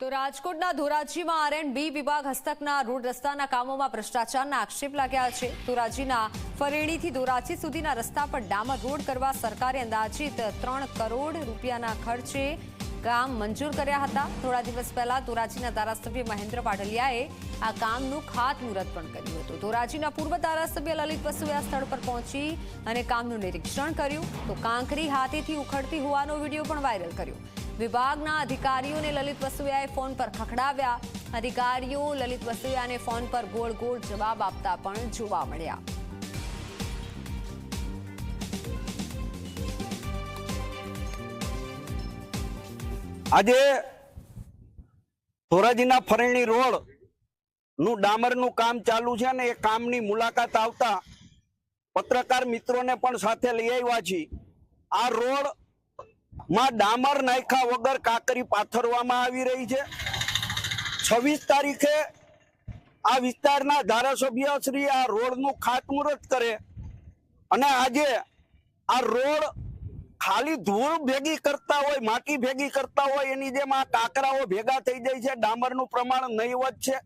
તો રાજકોટના ધોરાજીમાં R and બી વિભાગ હસ્તકના રોડ રસ્તાના કામોમાં ભ્રષ્ટાચારના આક્ષેપ લાગ્યા છે. ધોરાજીના ફરેણીથી ધોરાજી સુધીના રસ્તા પર ડામર રોડ કરવા સરકારે અંદાજિત ત્રણ કરોડ રૂપિયાના ખર્ચે કામ મંજૂર કર્યા હતા. થોડા દિવસ પહેલા ધોરાજીના ધારાસભ્ય મહેન્દ્ર પાટલિયાએ આ કામનું ખાતમુહૂર્ત પણ કર્યું હતું. ધોરાજીના પૂર્વ ધારાસભ્ય લલિત વસુએ સ્થળ પર પહોંચી અને કામનું નિરીક્ષણ કર્યું. તો કાંકરી હાથેથી ઉખડતી હોવાનો વીડિયો પણ વાયરલ કર્યો. વિભાગના અધિકારીઓને લલિત વસુયાએ ફોન પર ખખડાવ્યા. અધિકારીઓ લલિત વસુયાને ફોન પર ગોળ ગોળ જવાબ આપતા પણ જોવા મળ્યા. આજે ધોરાજીના ફરણી રોડનું ડામરનું કામ ચાલુ છે ને એ કામની મુલાકાત આવતા પત્રકાર મિત્રોને પણ સાથે લઈ આવ્યા છીએ. આ રોડ માં ડામર નાખ્યા વગર કાકરી પાથરવામાં આવી રહી છે. છવ્વીસ તારીખે આ વિસ્તારના ધારાસભ્ય શ્રી આ રોડનું ખાતમુહૂર્ત કરે અને આજે આ રોડ ખાલી ધૂળ ભેગી કરતા હોય, માટી ભેગી કરતા હોય, એની જેમ આ કાકરાઓ ભેગા થઈ જાય છે. ડામરનું પ્રમાણ નહીવત છે.